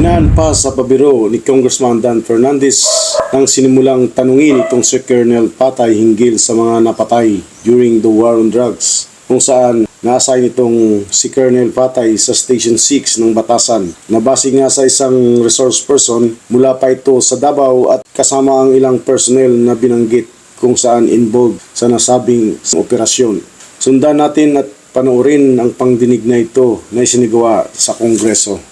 Dinaan pa sa pabiro ni Congressman Dan Fernandez nang sinimulang tanungin itong si Colonel Patay hinggil sa mga napatay during the war on drugs kung saan na-assign itong si Colonel Patay sa Station 6 ng Batasan. Nabase nga sa isang resource person mula pa ito sa Davao at kasama ang ilang personnel na binanggit kung saan involved sa nasabing operasyon. Sundan natin at panoorin ang pangdinig na ito na isinigawa sa Kongreso.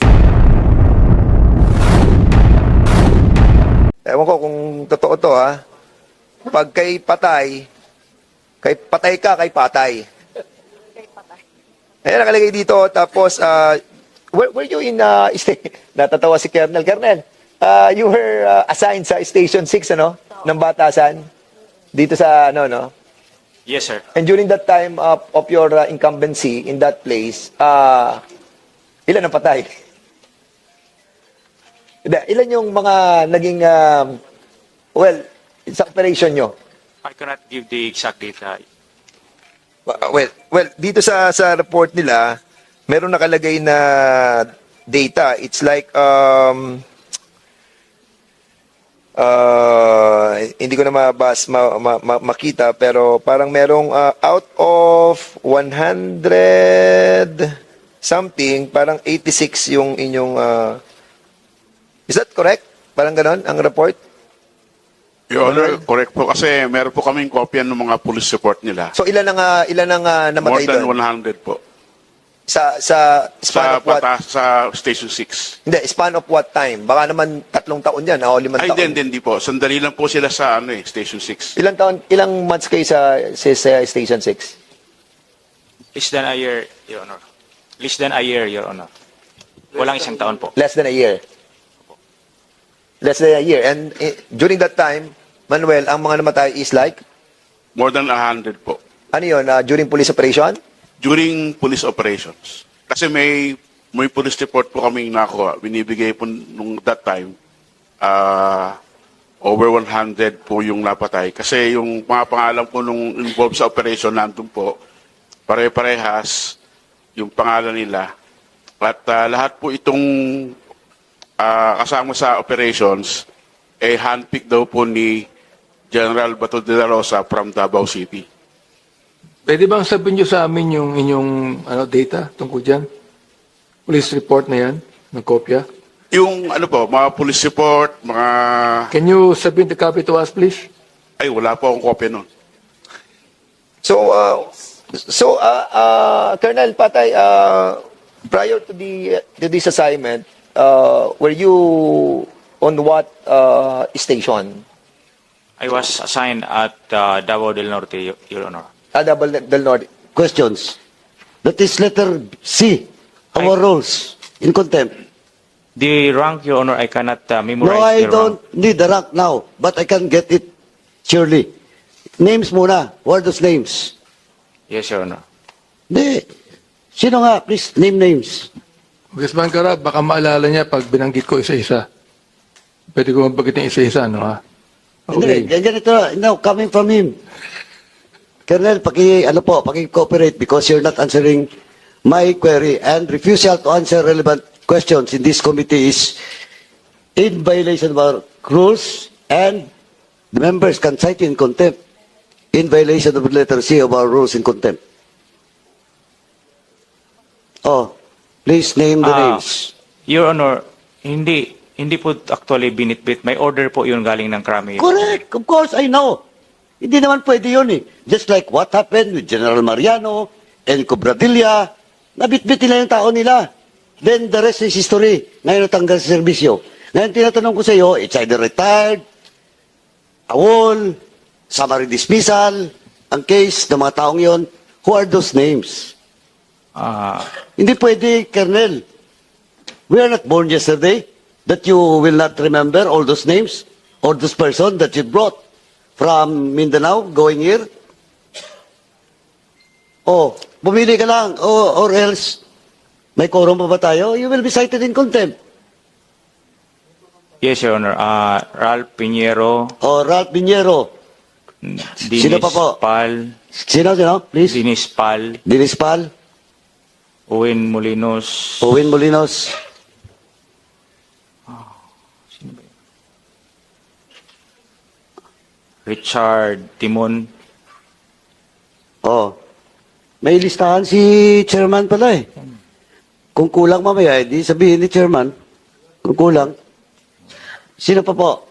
Ewan ko kung totoo to ha. Pag kay patay, kay patay ka, kay patay. Ayan nakalagay dito. Tapos, uh, were, were you in, uh, natatawa si Kernel. Kernel, uh, you were uh, assigned sa Station 6, ano? Ng Batasan. Dito sa, ano, no? Yes, sir. And during that time of, of your uh, incumbency in that place, uh, ilan ang patay? Hindi, Ilan yung mga naging, um, well, sa operation nyo? I cannot give the exact data. Well, well, dito sa sa report nila, meron nakalagay na data. It's like um uh, hindi ko na mabas ma, ma, ma- makita pero parang merong uh, out of 100 something, parang 86 yung inyong uh, Is that correct? Parang ganon ang report? Your Honor, correct po kasi meron po kaming kopya ng mga police report nila. So ilan ang uh, ilan ang uh, More namatay than doon? 100 po. Sa sa span Sa, of what? pata, sa Station 6. Hindi, span of what time? Baka naman tatlong taon yan, o limang Ay, taon. hindi, hindi po. Sandali lang po sila sa ano eh, Station 6. Ilang taon, ilang months kayo sa, sa, sa Station 6? Less than a year, Your Honor. Less than a year, Your Honor. Walang isang taon po. Less than a year. Less than a year. And eh, during that time, Manuel, ang mga namatay is like, More than 100 po. ano yun, uh, during police operation? During police operations. Kasi may may police report po kaming nakuha. Binibigay po nung that time, ah over 100 po yung napatay. Kasi yung mga pangalan po nung involved sa operation nandun po, pare-parehas yung pangalan nila. At ah, lahat po itong ah, kasama sa operations, eh handpick daw po ni General Bato de la Rosa from Davao City. Pwede bang sabihin nyo sa amin yung inyong ano, data tungkol dyan? Police report na yan, ng kopya. Yung ano po, mga police report, mga... Can you submit the copy to us, please? Ay, wala po akong kopya nun. So, uh, so uh, uh, Colonel Patay, uh, prior to the to this assignment, uh, were you on what uh, station? I was assigned at uh, Davao del Norte, Your Honor. Ah, Davao del Norte. questions. That is letter C, our I- rules in contempt. The rank, Your Honor, I cannot uh, memorize No, I don't rank. need the rank now, but I can get it surely. Names muna. What are those names? Yes, Your Honor. Hindi. Sino nga? Please, name names. Congressman Karab, baka maalala niya pag binanggit ko isa-isa. Pwede ko mabanggit ng isa-isa, no ha? Hindi, Okay. yan ganito. No, coming from him. Colonel, paki, ano po, paki-cooperate because you're not answering my query and refusal to answer relevant questions in this committee is in violation of our rules and the members can cite in contempt in violation of letter C of our rules in contempt. Oh, please name the Ah, names. Your Honor, hindi hindi po actually binitbit. May order po yun galing ng Krami. Correct. Of course, I know. Hindi naman pwede yun eh. Just like what happened with General Mariano and Cobradilla, nabitbit nila yung tao nila. Then the rest is history. Ngayon natanggal sa serbisyo. Ngayon tinatanong ko sa iyo, it's either retired, awol, summary dismissal, ang case ng mga taong yon. Who are those names? Ah, Hindi pwede, Colonel. We are not born yesterday that you will not remember all those names or those person that you brought from Mindanao going here. Oh, bumili ka lang oh, or else may quorum pa ba tayo? You will be cited in contempt. yes, Your Honor. Ah, Ralph Pinheiro, Oh, Ralph Biniero. Dinis Sino pa po? Pal, Sino, sino? Please. Dinis Pal, Dinis Pal, Owen Molinos, Owen Molinos, Sino ba yun? Richard Timon. Oh. May listahan si chairman pala eh. Kung kulang mamaya, edi sabihin ni chairman. Kung kulang. Sino pa po?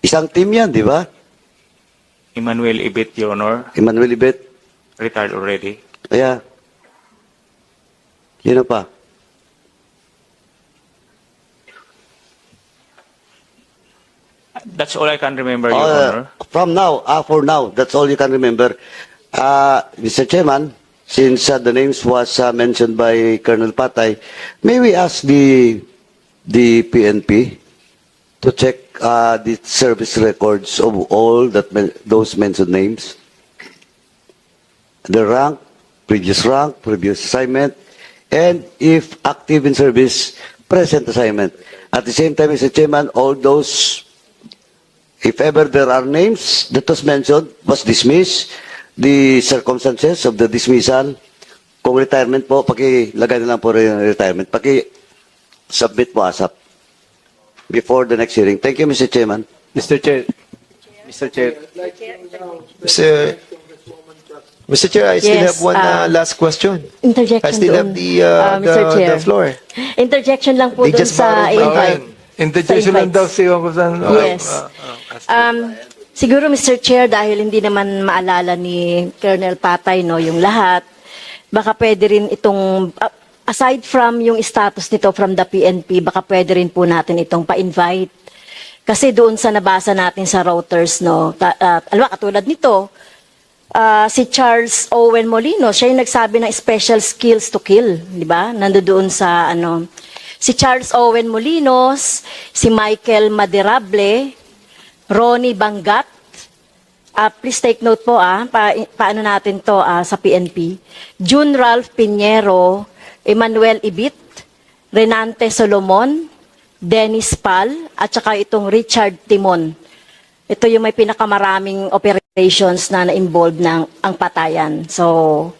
Isang team yan, di ba? Emmanuel Ibit, Your Honor. Emmanuel Ibet. Retired already. Kaya, sino pa? That's all I can remember, Your Uh, Honor. from now, ah, for now, that's all you can remember. Uh, Mr. Chairman, since uh, the names was uh, mentioned by Colonel Patay, may we ask the the PNP to check uh, the service records of all that men- those mentioned names? The rank, previous rank, previous assignment, and if active in service, present assignment. At the same time, Mr. Chairman, all those if ever there are names that was mentioned, was dismissed, the circumstances of the dismissal, kung retirement po, pakilagay na lang po retirement. Paki-submit po ASAP before the next hearing. Thank you, Mr. Chairman. Mr. Chair. Mr. Chair. Mr. Mr. Chair, I still Yes, have one uh, uh, last question. Interjection I still doon. have the, uh, Ah, Mr. the, Chair. the floor. Interjection lang po They doon just sa borrowed my invite. Interjection lang daw si Congressman. Yes. Um, siguro, Mr. Chair, dahil hindi naman maalala ni Colonel Patay no, yung lahat, baka pwede rin itong, uh, aside from yung status nito from the PNP, baka pwede rin po natin itong pa-invite. Kasi doon sa nabasa natin sa routers, no, ta, uh, alam mo, katulad nito, ah, si Charles Owen Molino, siya yung nagsabi ng special skills to kill, di ba? Nandoon sa ano, si Charles Owen Molinos, si Michael Maderable, Ronnie Bangat, ah, please take note po ah, pa, paano natin to ah, sa PNP, June Ralph Pinheiro, Emmanuel Ibit, Renante Solomon, Dennis Pal, at saka itong Richard Timon. Ito yung may pinakamaraming operations na na-involve ng ang patayan. So,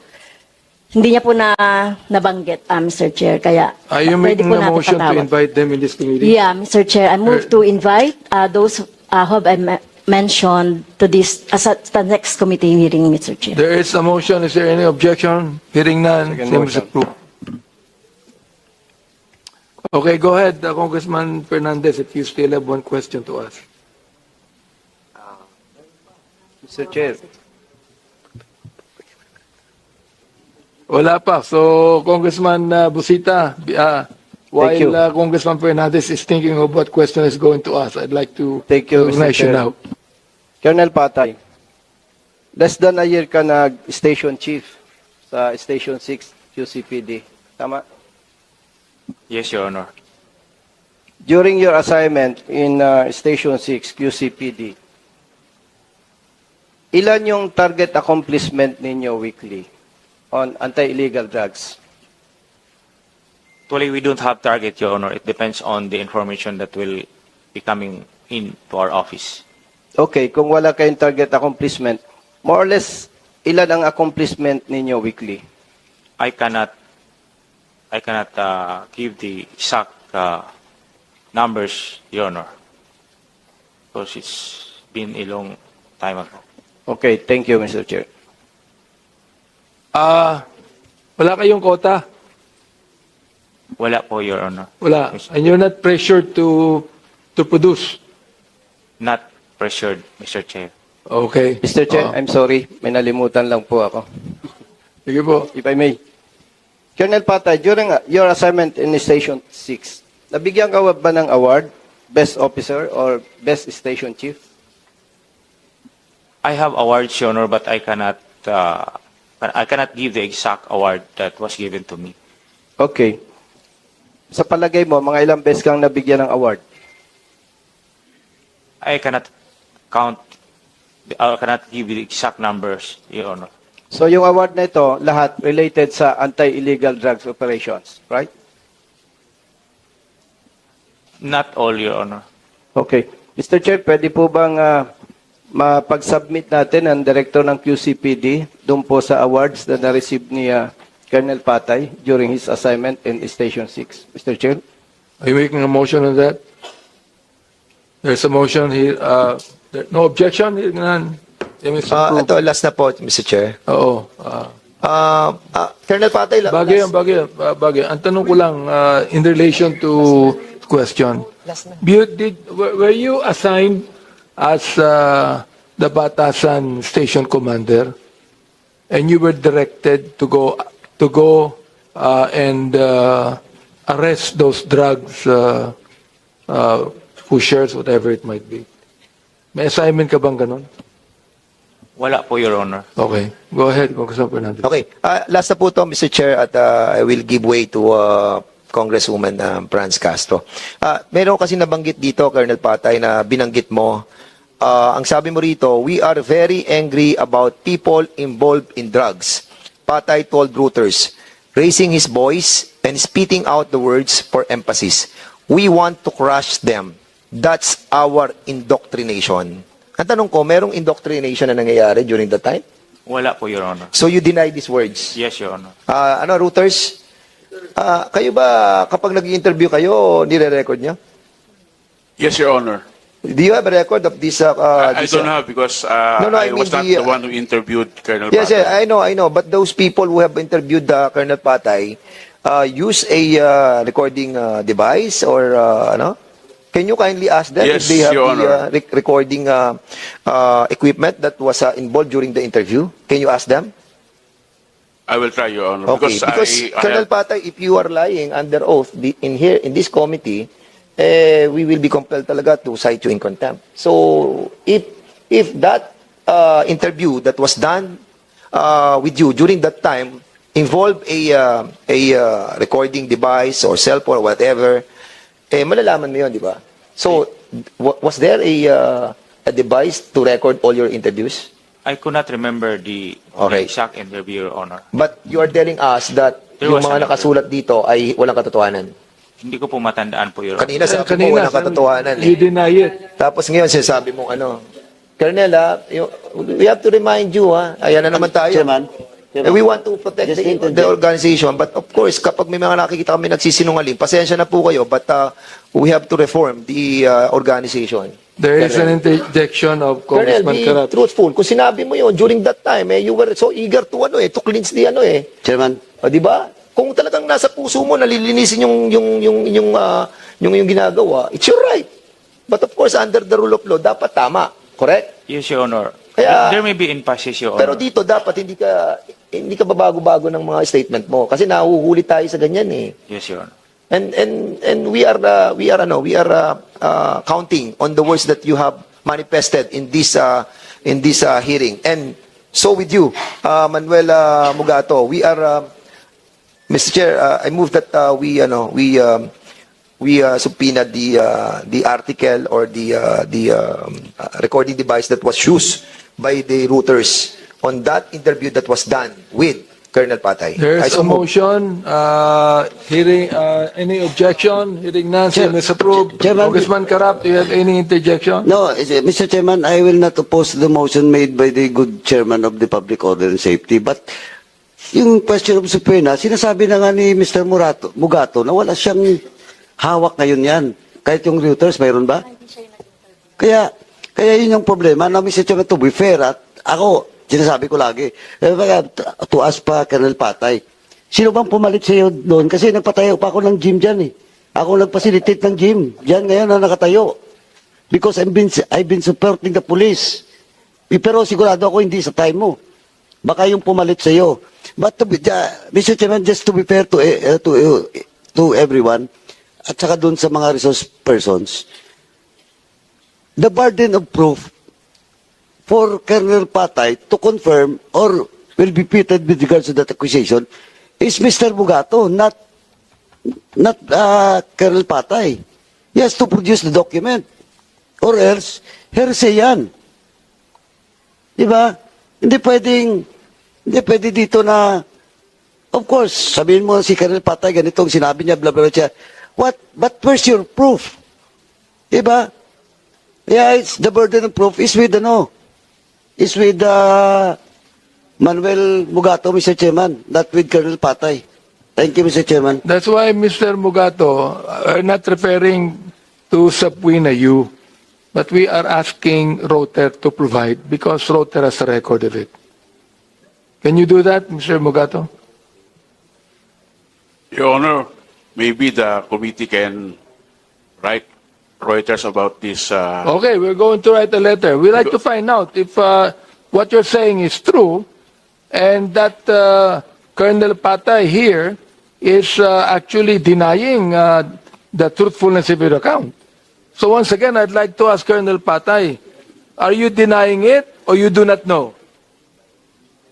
hindi niya po na nabanggit, ah, Mr. Chair. Kaya, Are you pwede making po a natin motion to patawag. invite them in this committee? Yeah, Mr. Chair, I move to invite uh, those uh, who have mentioned to this, as a- the next committee meeting, Mr. Chair. There is a motion. Is there any objection? Hearing none. Second Same is motion. approved. Okay, go ahead, uh, Congressman Fernandez, if you still have one question to ask. Mr. Chair. Wala pa. So, Congressman uh, Busita, uh, while you. uh, Congressman Fernandez is thinking of what question is going to ask, I'd like to Thank you, Mr. recognize you Chair. now. Colonel Patay, less than a year ka nag-station chief sa Station 6 QCPD. Tama? Yes, Your Honor. During your assignment in uh, Station 6 QCPD, ilan yung target accomplishment ninyo weekly on anti-illegal drugs? Actually, we don't have target, Your Honor. It depends on the information that will be coming in to our office. Okay, kung wala kayong target accomplishment, more or less, ilan ang accomplishment ninyo weekly? I cannot, I cannot uh, give the exact uh, numbers, Your Honor, because it's been a long time ago. Okay, thank you, Mr. Chair. Ah, wala kayong kota? Wala po, Your Honor. Wala. And you're not pressured to to produce? Not pressured, Mr. Chair. Okay. Mr. Chair, Oh, I'm sorry, may nalimutan lang po ako. sige po. If I may. Colonel Patay, during uh, your assignment in Station 6, nabigyan ka ba ng award, Best Officer or Best Station Chief? I have awards, Your Honor, but I cannot, uh, I cannot give the exact award that was given to me. Okay. Sa palagay mo, mga ilang beses kang nabigyan ng award? I cannot count, I cannot give the exact numbers, Your Honor. So yung award na ito, lahat related sa anti-illegal drugs operations, right? Not all, Your Honor. Okay. Mr. Chair, pwede po bang ah, mapag-submit natin ang director ng QCPD doon po sa awards na na-receive ni ah, Colonel Patay during his assignment in Station 6, Mr. Chair? Are you making a motion on that? There's a motion here. Uh, there, no objection? None. Approved. ito, last na po, Mr. Chair. Oo. ah. Ah, ah, Colonel Patay, la- bagay last- bagay. ah, bagay. Ang tanong ko lang, ah, in relation to question. You did, were, were you assigned as uh, the Batasan Station Commander? And you were directed to go to go uh, and uh, arrest those drugs uh, uh, pushers, whatever it might be. May assignment ka bang ganon? Wala po, Your Honor. Okay. Go ahead, Congressman Fernandez. Okay, ah, last na po to, Mr. Chair, at ah, I will give way to ah, Congresswoman um, Franz Castro. Ah, meron kasi nabanggit dito, Colonel Patay, na binanggit mo. Ah, ang sabi mo rito, we are very angry about people involved in drugs. Patay told Reuters, raising his voice and spitting out the words for emphasis. We want to crush them. That's our indoctrination. Ang tanong ko, merong indoctrination na nangyayari during that time? Wala po, Your Honor. So you deny these words? Yes, Your Honor. Ah, ano, Reuters? Ah, kayo ba, kapag nag-interview kayo, nire-record niyo? Yes, Your Honor. Do you have a record of this? Uh, uh, I, I this, don't uh, have because uh, No, no, I I, was mean not the, the, one who interviewed Colonel Yes, Patay. yes, I know, I know. But those people who have interviewed uh, Colonel Patay uh, use a uh, recording uh, device or uh, ano? Can you kindly ask them Yes, if they have Your the uh, rec- recording uh, uh, equipment that was uh, involved during the interview? Can you ask them? I will try, Your Honor. Okay, because I, I Colonel have- Patay, if you are lying under oath in here in this committee, eh, we will be compelled talaga to cite you in contempt. So if if that uh, interview that was done uh, with you during that time involved a uh, a uh, recording device or cell phone or whatever, eh malalaman mo 'yon, di ba? So wa- was there a uh, a device to record all your interviews? I could not remember the, Okay. the exact interview, Your Honor. But you are telling us that There yung was mga nakasulat dito ay walang katotohanan. Hindi ko po matandaan po, Your Honor. Kanina sabi mo walang katotohanan you eh. deny it. Tapos ngayon sinasabi mong ano. Colonel, ah, you- we have to remind you, ha? Ayan na naman tayo. Chairman. Eh, we want to protect Just the, interject. the organization. But of course, kapag may mga nakikita kami nagsisinungaling, pasensya na po kayo, but uh, we have to reform the uh, organization. There is an interjection of Colonel, Congressman be Karat. truthful. Kung sinabi mo yun during that time, eh, you were so eager to ano eh, to cleanse the ano eh. Chairman, O, di ba? Kung talagang nasa puso mo, nalilinisin yung, yung, yung, yung, ah, yung, yung ginagawa, it's your right. But of course, under the rule of law, dapat tama. Correct? Yes, Your Honor. Kaya- there may be emphasis, Your Pero Honor. dito, dapat hindi ka, hindi ka babago-bago ng mga statement mo. Kasi nahuhuli tayo sa ganyan eh. Yes, Your Honor. And, and, and we are, uh, we are, ano, we are uh, uh, counting on the words that you have manifested in this, uh, in this uh, hearing. And so with you, uh, Manuel uh, Mugato, we are, uh, Mr. Chair, uh, I move that uh, we, ano, we, um, we uh, subpoena the uh, the article or the uh, the um, uh, recording device that was used by the routers on that interview that was done with Colonel Patay. I There's so a motion, uh, hearing, uh, any objection? Hearing none, Chair- is approved. Chairman- Congressman Karap, do you have any interjection? no, Mr. Chairman, I will not oppose the motion made by the good chairman of the Public Order and Safety, but yung question of subpoena, sinasabi na nga ni Mr. Murato, Mugato na wala siyang hawak ngayon yan. Kahit yung Reuters, mayroon ba? Kaya, kaya yun yung problema na Mr. Chairman, to be fair, at ako, sinasabi ko lagi, eh, to us pa, Colonel Patay, sino bang pumalit sa iyo doon? Kasi nagpatayo pa ako ng gym dyan eh. Ako nagpasilitate ng gym. Diyan ngayon na nakatayo. Because I've been, I've been supporting the police. Eh, Pero sigurado ako hindi sa time mo. Baka yung pumalit sa iyo. But to be, uh, Mr. Chairman, just to be fair to, eh, to, eh, to everyone, at saka doon sa mga resource persons, the burden of proof for Colonel Patay to confirm or will be pitted with regards to that accusation is Mr. Bugato, not not uh, Colonel Patay. He has to produce the document. Or else, hearsay yan. Di ba? Hindi pwedeng, hindi pwede dito na, of course, sabihin mo si Colonel Patay, ganitong sinabi niya, bla bla bla. What, but where's your proof? Di ba? Yeah, it's the burden of proof is with ano, is with uh, Manuel Mugato, Mr. Chairman, not with Colonel Patay. Thank you, Mr. Chairman. That's why, Mr. Mugato, are not referring to subpoena you, but we are asking Roter to provide because Roter has a record of it. Can you do that, Mr. Mugato? Your Honor, maybe the committee can write Reuters about this. Uh, Okay, we're going to write a letter. We'd like to find out if uh, what you're saying is true and that uh, Colonel Patay here is uh, actually denying uh, the truthfulness of your account. So once again, I'd like to ask Colonel Patay, are you denying it or you do not know?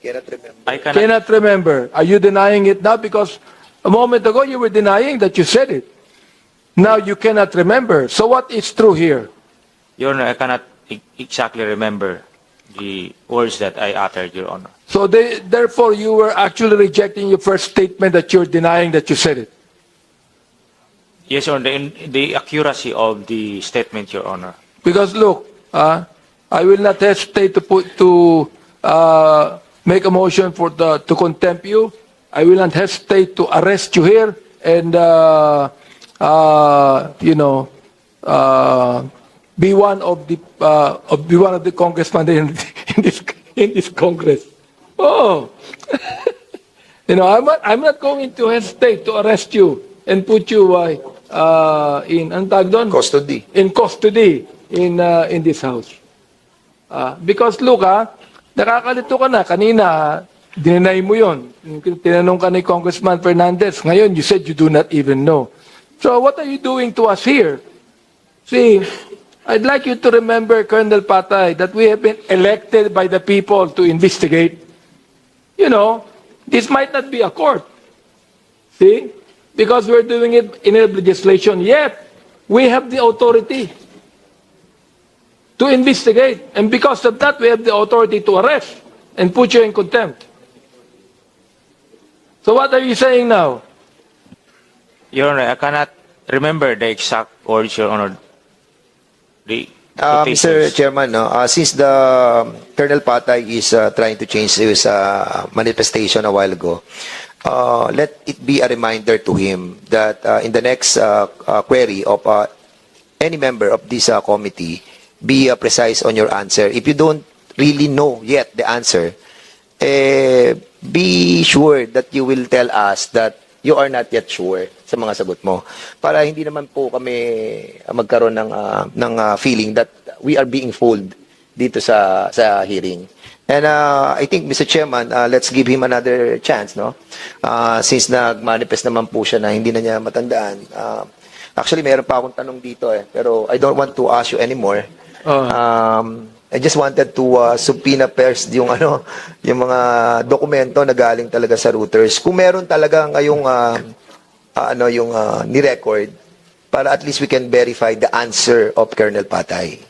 Cannot remember. I cannot, Cannot remember. Are you denying it now? Because a moment ago you were denying that you said it. Now you cannot remember. So what is true here? Your Honor, I cannot e- exactly remember the words that I uttered, Your Honor. So they, therefore, you were actually rejecting your first statement that you're denying that you said it. Yes, Your Honor, the, the accuracy of the statement, Your Honor. Because look, uh, I will not hesitate to put to uh, make a motion for the to contempt you. I will not hesitate to arrest you here and uh, uh, you know uh, be one of the uh, of be one of the congressmen in, in this in this Congress. Oh, you know I'm not, I'm not going to hesitate to arrest you and put you uh, uh, in ang doon? Custody. in custody in uh, in this house. Ah, because look ah, nakakalito ka na kanina, dinenay mo 'yon. Tinanong ka ni Congressman Fernandez, ngayon you said you do not even know. So what are you doing to us here? See, I'd like you to remember Colonel Patay that we have been elected by the people to investigate. You know, this might not be a court. See? Because we're doing it in a legislation, yet we have the authority to investigate. And because of that, we have the authority to arrest and put you in contempt. So what are you saying now? Your Honor, I cannot remember the exact words, Your Honor. The Uh, Mr. Chairman, no, uh, since the um, Colonel Patay is uh, trying to change his uh, manifestation a while ago, uh, let it be a reminder to him that uh, in the next uh, uh, query of uh, any member of this uh, committee, be uh, precise on your answer. If you don't really know yet the answer, eh, be sure that you will tell us that you are not yet sure sa mga sagot mo para hindi naman po kami uh, magkaroon ng uh, ng uh, feeling that we are being fooled dito sa sa hearing. And uh, I think Mr. Chairman, uh, let's give him another chance, no? Uh, since nag-manifest naman po siya na hindi na niya matandaan. Uh, actually, meron pa akong tanong dito eh, pero I don't want to ask you anymore. Oh. Um, I just wanted to uh, subpoena first yung ano, yung mga dokumento na galing talaga sa routers. Kung meron talaga ngayong uh, uh, ano yung uh, ni-record para at least we can verify the answer of Colonel Patay.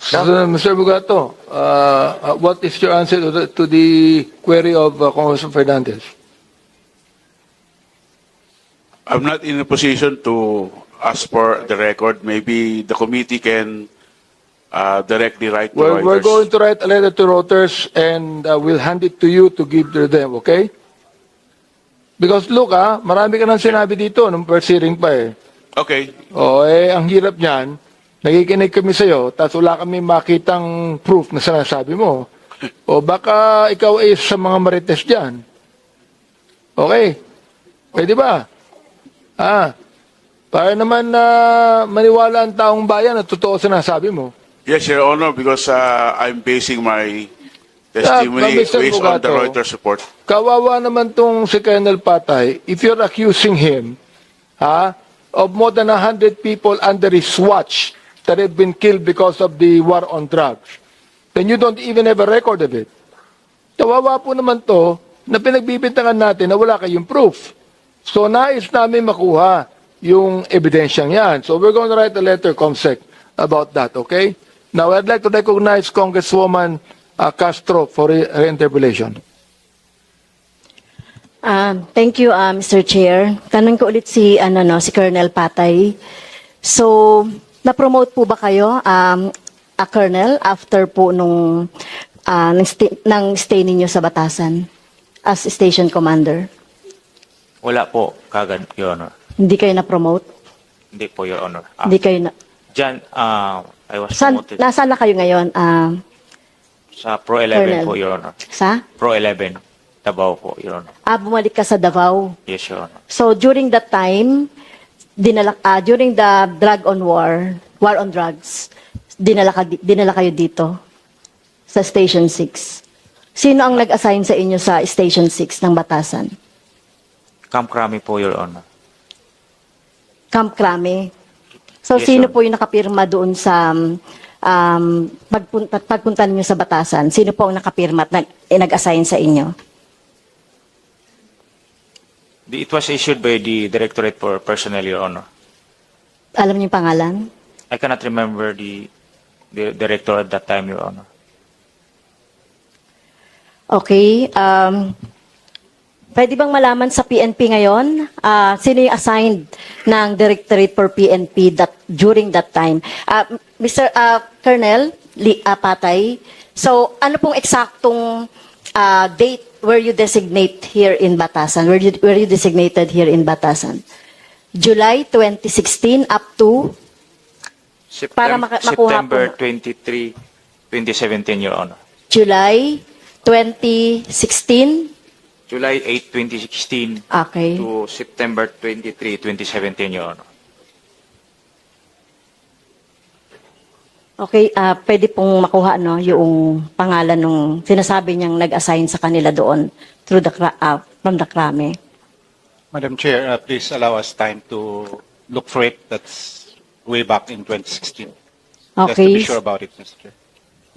So, Mr. Bugato, uh, uh, what is your answer to the, to the query of uh, Congressman Fernandez? I'm not in a position to ask for the record. Maybe the committee can uh, directly write to We're, we're Reuters. going to write a letter to Reuters and uh, we'll hand it to you to give to them, okay? Because look ah, marami ka nang sinabi dito nung first hearing pa eh. Okay. O eh, ang hirap niyan, nakikinig kami sa'yo, tapos wala kami makitang proof na sinasabi mo. O baka ikaw ay sa mga marites dyan. Okay? Pwede ba? Ah, para naman na maniwala ang taong bayan na totoo sinasabi mo. Yes, Your Honor, because uh, I'm basing my testimony Mr. based on the Bugato. Reuters report. Kawawa naman tong si Colonel Patay, if you're accusing him, ha, of more than 100 people under his watch that have been killed because of the war on drugs, then you don't even have a record of it. Kawawa po naman to na pinagbibintangan natin na wala kayong proof. So nais namin makuha yung ebidensyang yan. So we're going to write a letter, Comsec, about that, okay? Now, I'd like to recognize Congresswoman uh, Castro for her interpellation. Um, thank you, uh, Mr. Chair. Tanong ko ulit si, ano, no, si Colonel Patay. So, na-promote po ba kayo, um, a Colonel, after po nung ah, ng, sta- ng stay ninyo sa Batasan as station commander? Wala po kagad, Your Honor. Hindi kayo na-promote? Hindi po, Your Honor. Ah, Hindi kayo na... Diyan, ah, I was San, promoted nasaan na kayo ngayon? Ah, sa Pro 11 Colonel. po, Your Honor. sa? Pro 11, Davao po, Your Honor. Ah, bumalik ka sa Davao. Yes, Your Honor. So during that time, dinala ah, during the drug on war, war on drugs, dinala ka di- dinala kayo dito sa Station 6. Sino ang nag-assign sa inyo sa Station 6 ng Batasan? Camp Crami po, Your Honor. Camp Crame. So Yes, sino sir. po yung nakapirma doon sa um, pagpunta, pagpunta ninyo sa Batasan? Sino po ang nakapirma at eh, nag-assign sa inyo? The- It was issued by the Directorate for Personnel, Your Honor. Alam niyo yung pangalan? I cannot remember the, the director at that time, Your Honor. Okay. Um, pwede bang malaman sa PNP ngayon, ah, sino yung assigned ng Directorate for PNP that, during that time? Ah, Mr. ah, Colonel Li, ah, Patay, so ano pong eksaktong ah, date were you designate here in Batasan? Were you, were you designated here in Batasan? July 2016 up to Para Septem- maka- makuha September po. 23, 2017, Your Honor. July 2016? July 8, 2016 Okay. to September 23, 2017, Your Honor. Okay, ah pwede pong makuha no yung pangalan nung sinasabi niyang nag-assign sa kanila doon through the cra- ah, from the Krame. Madam Chair, uh, please allow us time to look for it. That's way back in 2016. Just to Okay. be sure about it, Mr. Chair.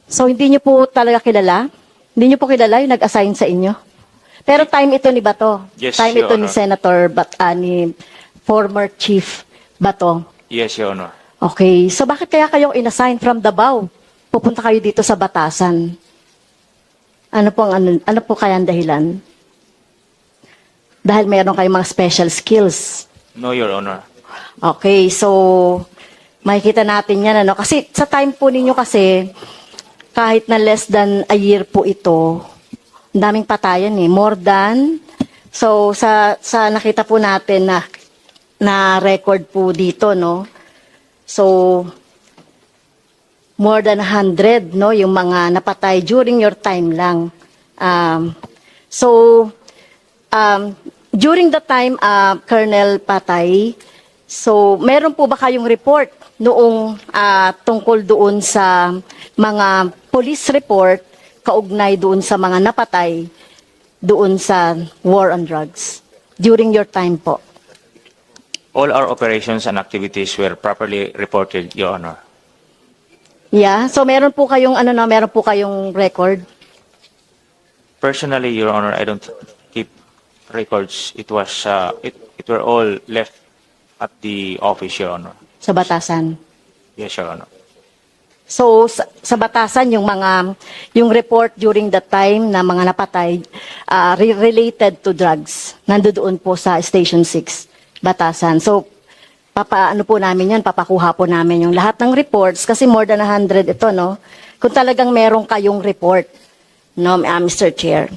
So hindi niyo po talaga kilala? Hindi niyo po kilala yung nag-assign sa inyo? Pero time ito ni Bato. Yes, time Your ito ni Honor. Senator Bat ah, ni former Chief Bato. Yes, Your Honor. Okay, so bakit kaya kayong inassign from Davao? Pupunta kayo dito sa Batasan. Ano po ang ano, ano po kaya ang dahilan? Dahil mayroon kayong mga special skills. No, Your Honor. Okay, so makikita natin yan ano kasi sa time po ninyo kasi kahit na less than a year po ito, daming patayan eh, more than so sa sa nakita po natin na na record po dito no. So more than 100 no yung mga napatay during your time lang. Um, so um, during the time uh, Colonel Patay, so meron po ba kayong report noong ah, tungkol doon sa mga police report kaugnay doon sa mga napatay doon sa war on drugs during your time po? All our operations and activities were properly reported, Your Honor. Yeah, so meron po kayong ano no, meron po kayong record. Personally, Your Honor, I don't keep records. It was, uh, it, it were all left at the office, Your Honor. sa batasan. Yes, Your Honor. So sa, sa batasan yung mga yung report during that time na mga napatay ah, re- related to drugs nandoon po sa Station 6 Batasan. So papa ano po namin yan, papakuha po namin yung lahat ng reports kasi more than 100 ito no. Kung talagang meron kayong report no, ah, Mr. Chair.